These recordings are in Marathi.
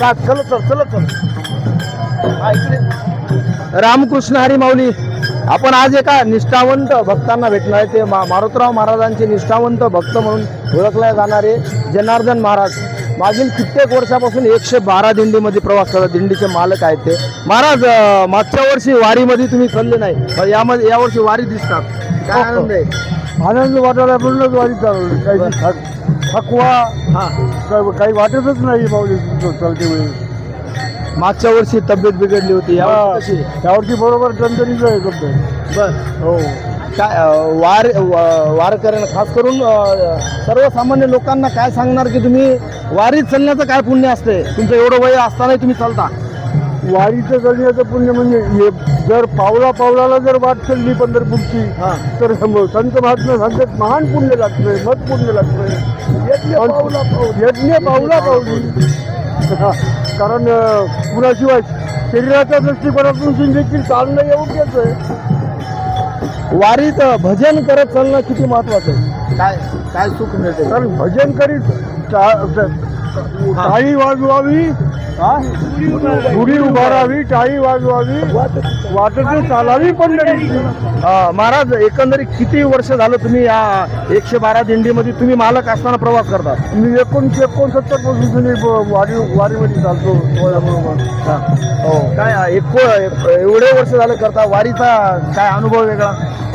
का? चल चल चल चल. हा, इकडे. रामकृष्ण हरी माऊली आपण आज एका निष्ठावंत भक्तांना भेटणार आहे. ते मा मारुतराव महाराजांचे निष्ठावंत भक्त म्हणून ओळखले जाणारे जनार्दन महाराज. मागील कित्येक वर्षापासून एकशे बारा दिंडीमध्ये प्रवास करतात. दिंडीचे मालक आहेत ते. महाराज मागच्या वर्षी वारीमध्ये तुम्ही चालले नाही. यामध्ये यावर्षी वारी दिसतात. काय आनंद आहे? आनंद वाटायला पूर्णच वारी थक- थकवा. हा. काही- वाटतच नाही माऊली चालते वेळी. मागच्या वर्षी तब्येत बिघडली होती कशी त्यावरती बरोबर टंटनीच आहे बर. हो. काय अं, वार व- वारकऱ्यांना खास करून अं, सर्वसामान्य लोकांना काय सांगणार की तुम्ही वारीत चालण्याचं काय पुण्य असते तुमचं एवढं वय असतानाही तुम्ही चालता. वारीचं करण्याचं पुण्य म्हणजे हे जर पावला पावलाला जर वाट चालली पंढरपूरची हा. तर संत महात्मा सांगतात महान पुण्य लागतंय मत पुण्य लागतंय. यज्ञ पावला पावली. कारण कुणाशिवाय शरीराच्या दृष्टिकोनातून देखील चालणं योग्यच आहे. वारीत भजन करत चालणं किती महत्वाचं आहे. काय काय सुख मिळते कारण भजन करीत टाळी वाजवावी गुढी उभारावी टाळी वाजवावी वाटत चालावी पंढरीची अं, महाराज एकंदरीत किती वर्ष झालं तुम्ही या एकशे बारा दिंडीमध्ये? तुम्ही मालक असताना प्रवास करता. मी एकोणीसशे एकोणसत्तरपासून ब- वारी वारीमध्ये चालतो हा. हो. काय एको एवढे वर्ष झालं करता वारीचा काय अनुभव वेगळा?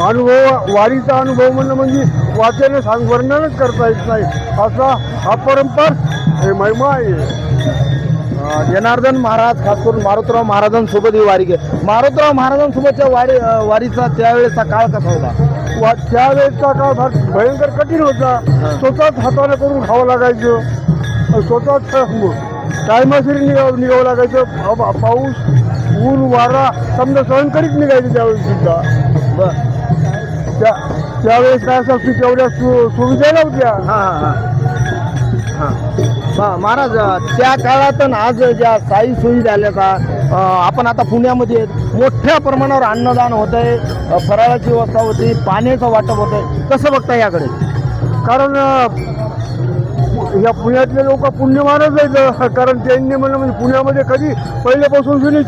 अनुभव वारीचा अनुभव म्हणणं म्हणजे वाचन सांग वर्णनच करता येत नाही. असा हा परंपर हे महिमा आहे. जनार्दन महाराज खास करून मारुतराव महाराजांसोबत ही वारी केली मारुतराव महाराजांसोबतच्या वारी वारीचा त्यावेळेचा काळ कसा होता? वा त्यावेळेचा काळ फार भयंकर कठीण होता. स्वतःच हाताने करून खावं लागायचं. स्वतःच टायमाशीर निघावं निघावं लागायचं. पाऊस ऊन वारा समजा सहन करीत निघायचं त्यावेळेस सुद्धा. बर. त्या त्यावेळेस काय असं तेवढ्या सु सुविधा नव्हत्या. हा हा. महाराज त्या काळात आणि आज ज्या साई सोयी झाल्या का आपण आता पुण्यामध्ये मोठ्या प्रमाणावर अन्नदान होत आहे फराळाची व्यवस्था होती पाण्याचं वाटप होत आहे कसं बघता याकडे? कारण या पुण्यातले लोक पुण्यमानच आहेत कारण त्यांनी म्हणलं म्हणजे पुण्यामध्ये कधी पहिल्यापासून जुनी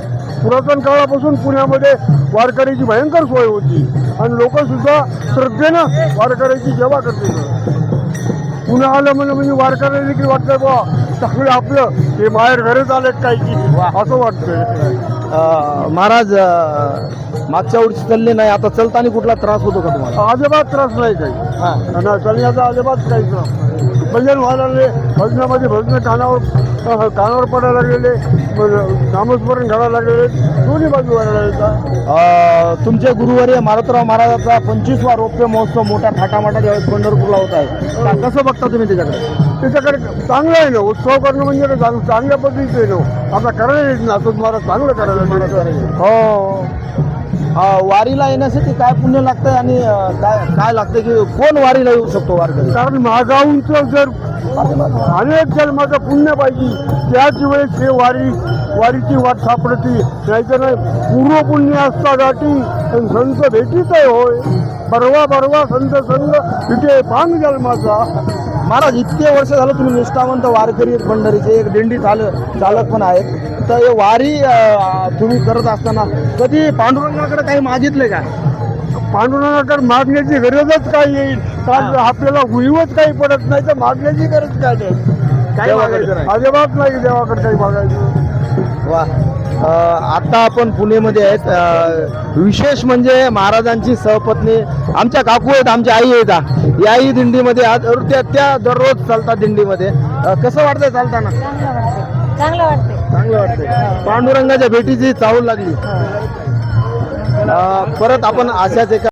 पुरातन काळापासून पुण्यामध्ये वारकऱ्याची भयंकर सोय होती. आणि लोकसुद्धा श्रद्धेनं वारकऱ्याची सेवा करते पुन्हा आलं म्हणलं म्हणजे वारकऱ्याला देखील वाटतं बा चांगलं आपलं हे बाहेर घरच आलं काय की असं वाटतंय. अं, महाराज अं, मागच्या वर्षी चालले नाही आता चलताना कुठला त्रास होतो का तुम्हाला? अजिबात त्रास नाही काही. हा. आणि चालण्याचा अजिबात काही नाही. भजन व्हायला लागले. भजनामध्ये भजन कानावर कानावर पडायला लागलेले. नामस्मरण घडायला लागलेले. दोन्ही बाजू व्हायला लागले तुमचे गुरुवर्य मारुतराव महाराजाचा पंचवीसवा रौप्य महोत्सव मोठ्या थाटामाटात यावेळेस पंढरपूरला होत आहे. कसं बघता तुम्ही त्याच्याकडे? त्याच्याकडे चांगलं आहे ना उत्सव करणं म्हणजे चांगल्या पद्धतीचं आहे ना. आता करायला येत ना आता मला चांगलं करायला. हो. वारीला येण्यासाठी काय पुण्य लागतंय आणि काय काय लागतं की कोण वारीला येऊ शकतो वारकरी? कारण मागाऊंचं जर अनेक जन्माचं पुण्य पाहिजे त्याच वेळेस हे वारी वारीची वाट सापडती. नाहीतर नाही पूर्व पुण्य असता गाठी संत भेटीच आहे होय. परवा परवा संत संग तिथे पांग जन्माचा महाराज इतके वर्ष झालं तुम्ही निष्ठावंत वारकरी पंढरीचे. एक दिंडी चाल चालक पण आहेत. तर हे वारी तुम्ही करत असताना कधी पांडुरंगाकडे काही मागितले का? पांडुरंगाकडे मागण्याची गरजच काय येईल? कारण आपल्याला हुईवच काही पडत नाही तर मागण्याची गरज काय नाही काही मागायचं नाही. अजिबात नाही देवाकडे काही मागायचं. वा. अं, आता आपण पुणेमध्ये आहेत. विशेष म्हणजे महाराजांची सहपत्नी आमच्या काकू आहेत आमच्या आई आहेत. याही दिंडीमध्ये आज त्या त्या दररोज चालतात दिंडीमध्ये. कसं वाटतंय चालताना? चांगलं वाटते चांगलं वाटते चांगलं वाटतंय. पांडुरंगाच्या भेटीची चाहूल लागली. अं, परत आपण अशाच एका